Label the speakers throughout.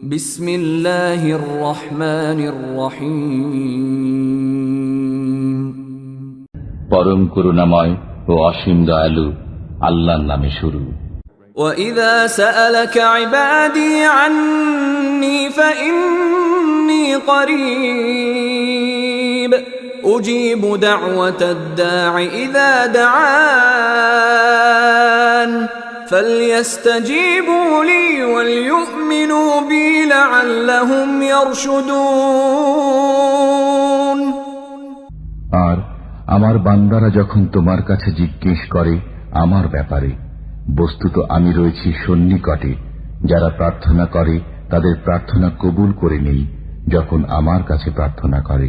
Speaker 1: بسم الله الرحمن الرحيم
Speaker 2: পরম করুণাময় ও অসীম দয়ালু আল্লাহর নামে শুরু
Speaker 1: وإذا سألك عبادي عني فإني قريب أجيب دعوة الداع إذا دعان فليستجيبوا لي وليؤمنوا بي لعلهم يرشدون
Speaker 2: আর আমার বান্দারা যখন তোমার কাছে জিজ্ঞেস করে আমার ব্যাপারে বস্তুত আমি রয়েছি সন্নিকটে যারা প্রার্থনা করে তাদের প্রার্থনা কবুল করে নেই যখন আমার কাছে প্রার্থনা করে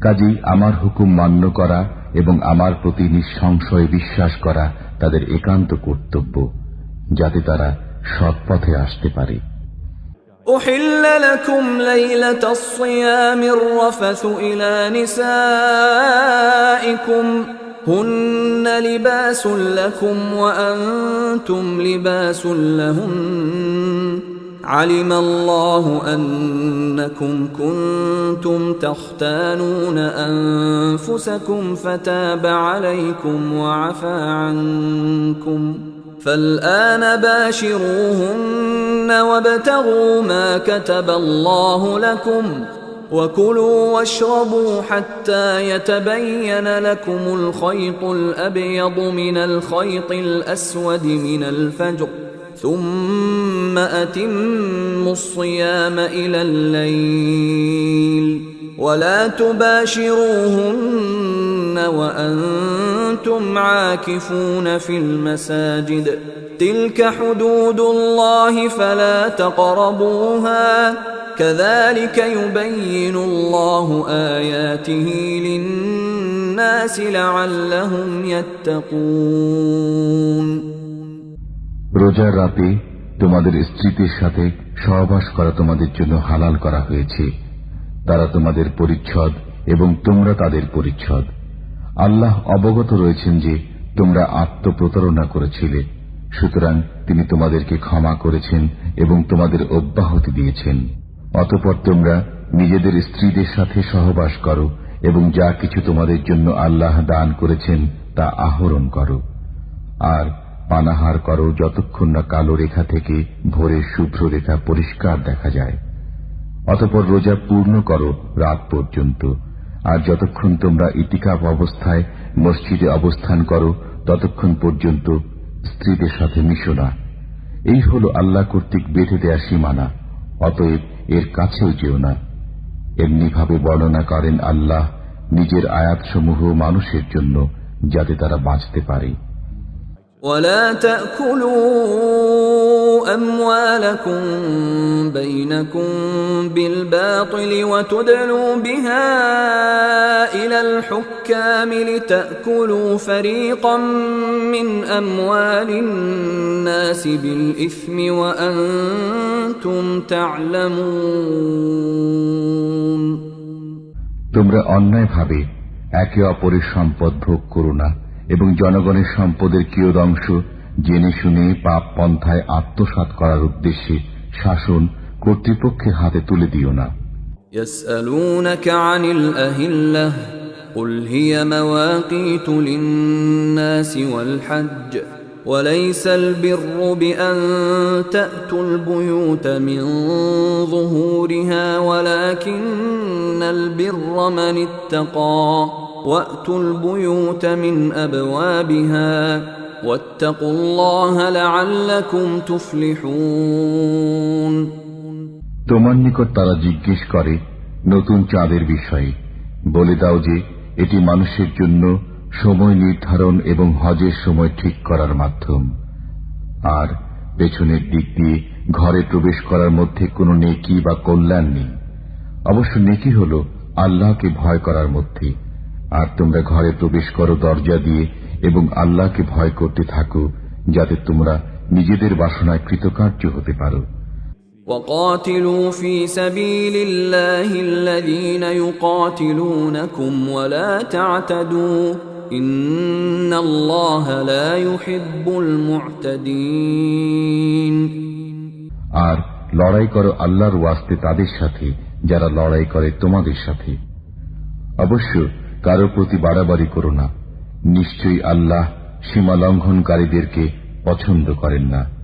Speaker 2: কাজেই আমার হুকুম মান্য করা এবং আমার প্রতি নিঃসংশয়ে বিশ্বাস করা তাদের একান্ত কর্তব্য যাতে তারা সৎ পথে আসতে পারে
Speaker 1: أحل لكم ليلة الصيام الرفث إلى نسائكم هن لباس لكم وأنتم لباس لهن علم الله أنكم كنتم تختانون أنفسكم فتاب عليكم وعفى عنكم فالآن باشروهن وابتغوا ما كتب الله لكم وكلوا واشربوا حتى يتبين لكم الخيط الأبيض من الخيط الأسود من الفجر ثم أتموا الصيام إلى الليل. ولا تباشروهن وأنتم عاكفون في المساجد تلك حدود الله فلا تقربوها كذلك يبين الله آياته للناس لعلهم يتقون
Speaker 2: রোজার রাতে তোমাদের স্ত্রীদের সাথে সহবাস করা তোমাদের জন্য হালাল করা হয়েছে তারা তোমাদের পরিচ্ছদ এবং তোমরা তাদের পরিচ্ছদ। আল্লাহ অবগত রয়েছেন যে তোমরা আত্মপ্রতারণা করেছিলে, সুতরাং তিনি তোমাদেরকে ক্ষমা করেছেন এবং তোমাদের অব্যাহতি দিয়েছেন। অতপর তোমরা নিজেদের স্ত্রীদের সাথে সহবাস করো এবং যা কিছু তোমাদের জন্য আল্লাহ দান করেছেন তা আহরণ করো। আর পানাহার করো যতক্ষণ না কালো রেখা থেকে ভোরের শুভ্র রেখা পরিষ্কার দেখা যায়। অতপর রোজা পূর্ণ করো রাত পর্যন্ত। আর যতক্ষণ তোমরা ইতিকাপ অবস্থায় মসজিদে অবস্থান করো, ততক্ষণ পর্যন্ত স্ত্রীদের সাথে মিশো না। এই হল আল্লাহ কর্তৃক বেঁধে দেয়া সীমানা, অতএব এর কাছেও যেও না। এমনিভাবে বর্ণনা করেন আল্লাহ নিজের আয়াতসমূহ মানুষের জন্য, যাতে তারা বাঁচতে পারে।
Speaker 1: ولا تأكلوا أموالكم بينكم بالباطل وتدلوا بها إلى الحكام لتأكلوا فريقا من أموال الناس بالإثم وأنتم تعلمون
Speaker 2: তোমরা অন্যায়ভাবে একে অপরের সম্পদ ভোগ করো না এবং জনগণের সম্পদের কিয়দংশ জেনে শুনে পাপ পন্থায় আত্মসাত করার উদ্দেশ্যে শাসন কর্তৃপক্ষের হাতে তুলে দিও না
Speaker 1: يسألونك عن الأهلة قل هي مواقيت للناس والحج وليس البر بأن تأتوا البيوت من ظهورها ولكن البر من اتقى وأتوا البيوت من أبوابها واتقوا الله لعلكم تفلحون
Speaker 2: তোমার নিকট তারা জিজ্ঞেস করে নতুন চাঁদের বিষয়ে বলে দাও যে এটি মানুষের জন্য সময় নির্ধারণ এবং হজের সময় ঠিক করার মাধ্যম আর পেছনের দিক দিয়ে ঘরে প্রবেশ করার মধ্যে কোনো নেকি বা কল্যাণ নেই অবশ্য নেকি হল আল্লাহকে ভয় করার মধ্যে আর তোমরা ঘরে প্রবেশ করো দরজা দিয়ে এবং আল্লাহকে ভয় করতে থাকো যাতে তোমরা নিজেদের বাসনায় কৃতকার্য হতে পারো।
Speaker 1: وقاتلوا في سبيل الله الذين يقاتلونكم ولا تعتدوا ان الله لا يحب المعتدين.
Speaker 2: আর লড়াই করো আল্লাহর ওয়াস্তে তাদের সাথে যারা লড়াই করে তোমাদের সাথে। অবশ্য কারও প্রতি বাড়াবাড়ি করো না। নিশ্চয়ই আল্লাহ সীমা লঙ্ঘনকারীদেরকে পছন্দ করেন না।